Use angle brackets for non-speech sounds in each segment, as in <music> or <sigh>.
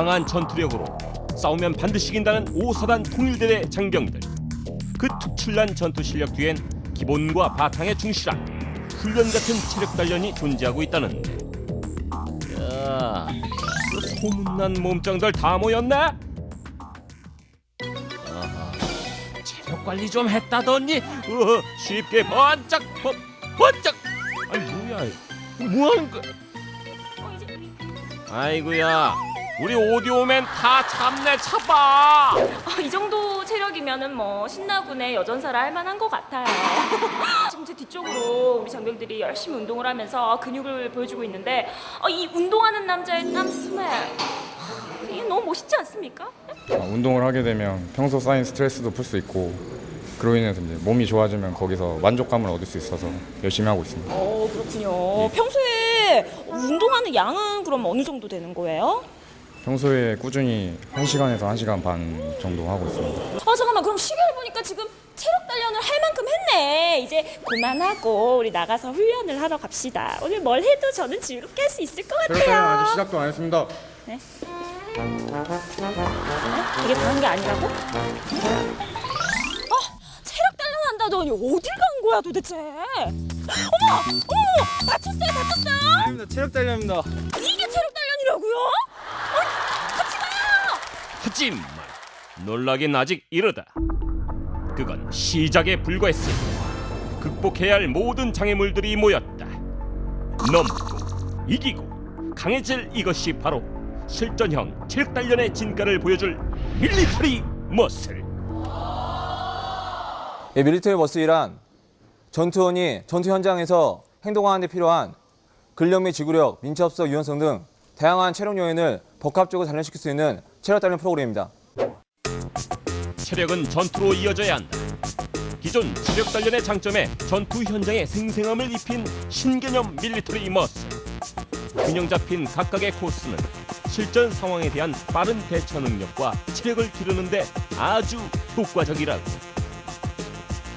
강한 전투력으로 싸우면 반드시 이긴다는 오사단 통일대대 장병들. 그 특출난 전투 실력 뒤엔 기본과 바탕에 충실한 훈련 같은 체력 단련이 존재하고 있다는데 야, 그 소문난 몸짱들 다 모였네? 체력 관리 좀 했다더니 어, 쉽게 번쩍 번, 번쩍. 아니 뭐야 뭐 하는 거 아이고야 우리 오디오맨 다 참네 차봐 아, 이 정도 체력이면은 뭐 신나군의 여전사라 할 만한 것 같아요. <laughs> 지금 제 뒤쪽으로 우리 장병들이 열심히 운동을 하면서 근육을 보여주고 있는데 어, 이 운동하는 남자의 땀 스멜 하, 이게 너무 멋있지 않습니까? 아, 운동을 하게 되면 평소 쌓인 스트레스도 풀 수 있고 그로 인해서 이제 몸이 좋아지면 거기서 만족감을 얻을 수 있어서 열심히 하고 있습니다. 어 그렇군요. 평소에 운동하는 양은 그럼 어느 정도 되는 거예요? 평소에 꾸준히 1시간에서 1시간 반 정도 하고 있습니다. 아 잠깐만 그럼 시계를 보니까 지금 체력 단련을 할 만큼 했네. 이제 그만하고 우리 나가서 훈련을 하러 갑시다. 오늘 뭘 해도 저는 즐겁게 할 수 있을 것 체력 단련 같아요. 아직 시작도 안 했습니다. 이게 다 한 게 아니라고? 아, 체력 단련한다더니 어딜 간 거야 도대체? 어머, 어머, 다쳤어요, 다쳤어요? 아닙니다. 체력 단련입니다. 이게 체력 단련이라고요? 아니, 같이 가요. 하지만 놀라긴 아직 이르다. 그건 시작에 불과했으니 극복해야 할 모든 장애물들이 모였다. 넘고 이기고 강해질 이것이 바로 실전형 체력 단련의 진가를 보여줄 밀리터리 머슬. 예, 밀리터리 머슬이란 전투원이 전투 현장에서 행동하는 데 필요한 근력 및 지구력, 민첩성, 유연성 등 다양한 체력 요인을 복합적으로 단련시킬 수 있는 체력 단련 프로그램입니다. 체력은 전투로 이어져야 한다. 기존 체력 단련의 장점에 전투 현장에 생생함을 입힌 신개념 밀리터리 머슬. 균형 잡힌 각각의 코스는 실전 상황에 대한 빠른 대처 능력과 체력을 기르는데 아주 효과적이라고.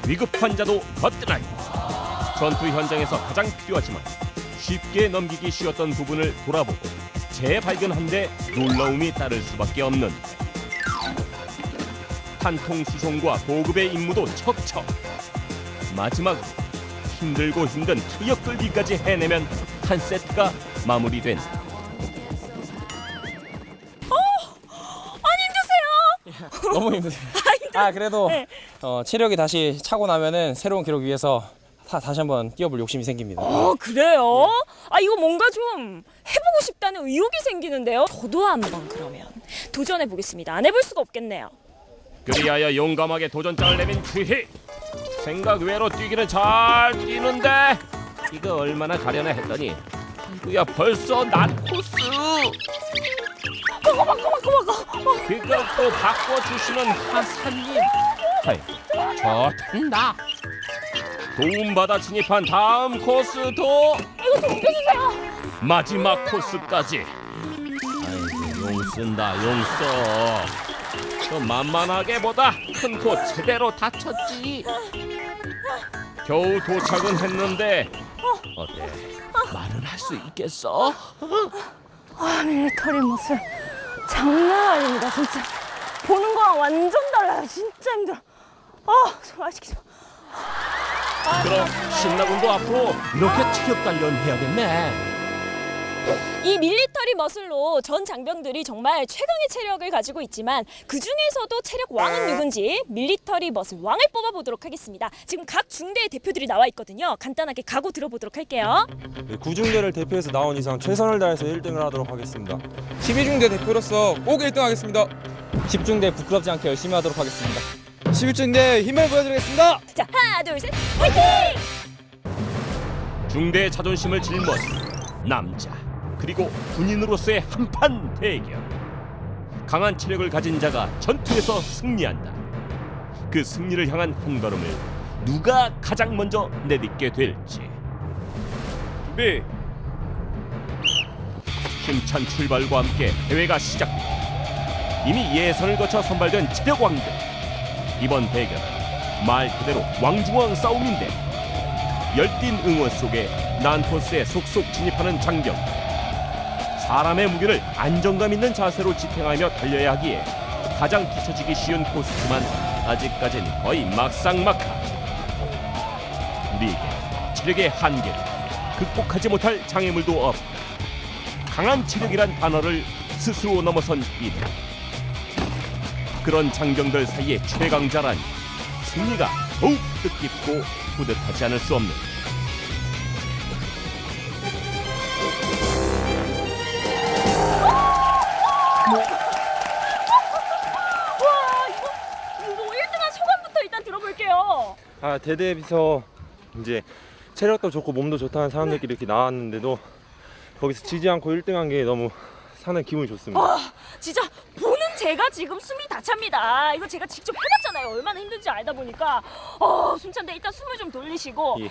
위급 환자도 거뜬하니 전투 현장에서 가장 필요하지만 쉽게 넘기기 쉬웠던 부분을 돌아보고 재발견한데 놀라움이 따를 수밖에 없는. 한통 수송과 보급의 임무도 척척. 마지막으로 힘들고 힘든 트럭 끌기까지 해내면 한 세트가 마무리된다 너무 힘드세요. <laughs> 아 그래도 어, 체력이 다시 차고 나면은 새로운 기록 위해서 다, 다시 한번 뛰어볼 욕심이 생깁니다. 어, 그래요? 아, 이거 뭔가 좀 해보고 싶다는 의욕이 생기는데요. 저도 한번 그러면 도전해 보겠습니다. 안 해볼 수가 없겠네요. 그리하여 용감하게 도전장을 내민 주희 생각 외로 뛰기는 잘 뛰는데 이거 얼마나 가려나 했더니 아이고야 벌써 난 코스 고마, 고마, 고마, 고마. 그것도 바꿔주시는 하사님 아이 좋단다 도움받아 진입한 다음 코스도 이거 좀 웃겨주세요. 마지막 코스까지 아이고 용 쓴다 용써 저 만만하게 보다 큰 코 제대로 다쳤지 겨우 도착은 했는데 어때 말은 할수 있겠어? 아, 밀리터리 모습 장난 아닙니다, 진짜. 보는 거랑 완전 달라요. 진짜 힘들어. 아, 정말 시키지 마. 그럼 신나군도 앞으로 이렇게 체력 단련해야겠네 이 밀리터리 머슬로 전 장병들이 정말 최강의 체력을 가지고 있지만 그 중에서도 체력 왕은 누군지 밀리터리 머슬 왕을 뽑아보도록 하겠습니다. 지금 각 중대의 대표들이 나와 있거든요. 간단하게 각오 들어보도록 할게요. 네, 구중대를 대표해서 나온 이상 최선을 다해서 1등을 하도록 하겠습니다. 12중대 대표로서 꼭 1등 하겠습니다. 10중대 부끄럽지 않게 열심히 하도록 하겠습니다. 11중대 힘을 보여드리겠습니다. 자, 하나, 둘, 셋, 화이팅! 중대의 자존심을 짊어진 남자 그리고 군인으로서의 한판 대결 강한 체력을 가진 자가 전투에서 승리한다 그 승리를 향한 한 걸음을 누가 가장 먼저 내딛게 될지 준비. 힘찬 출발과 함께 대회가 시작돼 이미 예선을 거쳐 선발된 체력 왕들 이번 대결은 말 그대로 왕중왕 싸움인데 열띤 응원 속에 난토스에 속속 진입하는 장병 사람의 무게를 안정감 있는 자세로 지탱하며 달려야 하기에 가장 뒤처지기 쉬운 코스지만 아직까진 거의 막상막하. 우리에게 체력의 한계를 극복하지 못할 장애물도 없다. 강한 체력이란 단어를 스스로 넘어선 이들. 그런 장병들 사이의 최강자라니 승리가 더욱 뜻깊고 뿌듯하지 않을 수 없는 와 이거 운동 1등한 소감부터 일단 들어볼게요. 아 대대에서 이제 체력도 좋고 몸도 좋다는 사람들끼리 이렇게 나왔는데도 거기서 지지 않고 1등한 게 너무 사는 기분이 좋습니다. 와 진짜 보는 제가 지금 숨이 다 찹니다. 이거 제가 직접 해봤잖아요. 얼마나 힘든지 알다 보니까 어 숨찬데 일단 숨을 좀 돌리시고 예.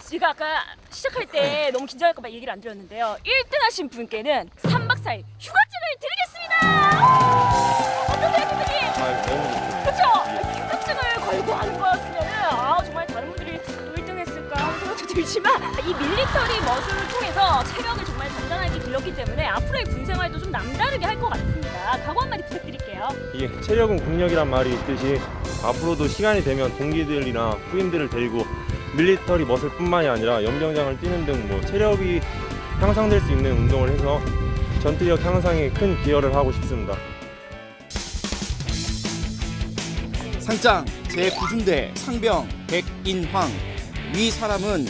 제가 아까 시작할 때 너무 긴장할까봐 얘기를 안 드렸는데요. 1등 하신 분께는 3박 4일 휴가증을 드리겠습니다. 어떠세요, 기분이? 아, 너무. 그렇죠? 휴가증을 걸고 하는 거였으면은 아 정말 다른 분들이 또 1등 했을까 하는 생각도 들지만 이 밀리터리 머슬을 통해서 체력을 단단하게 길렀기 때문에 앞으로의 군 생활도 좀 남다르게 할 것 같습니다. 각오 한마디 부탁드릴게요. 예, 체력은 국력이란 말이 있듯이 앞으로도 시간이 되면 동기들이나 후임들을 데리고 밀리터리 머슬뿐만이 아니라 연병장을 뛰는 등 뭐 체력이 향상될 수 있는 운동을 해서 전투력 향상에 큰 기여를 하고 싶습니다. 상장 제9중대 상병 백인황 위 사람은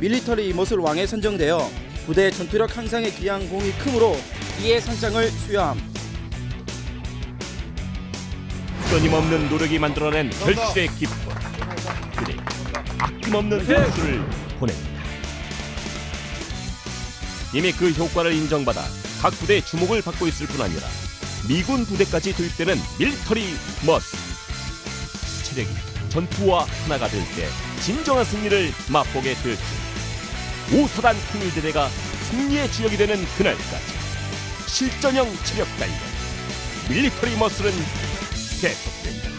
밀리터리 머슬 왕에 선정되어 부대의 전투력 향상에 기한 공이 크므로 이에 성장을 수여함. 끊임없는 노력이 만들어낸 결실의 기쁨. 그리고 아낌없는 네. 선수를 보냅니다. 이미 그 효과를 인정받아 각 부대의 주목을 받고 있을 뿐 아니라 미군 부대까지 도입되는 밀터리 머스. 체력이 전투와 하나가 될 때 진정한 승리를 맛보게 될지 5사단 통일대대가 승리의 주역이 되는 그날까지 실전형 체력 단련 밀리터리 머슬은 계속된다.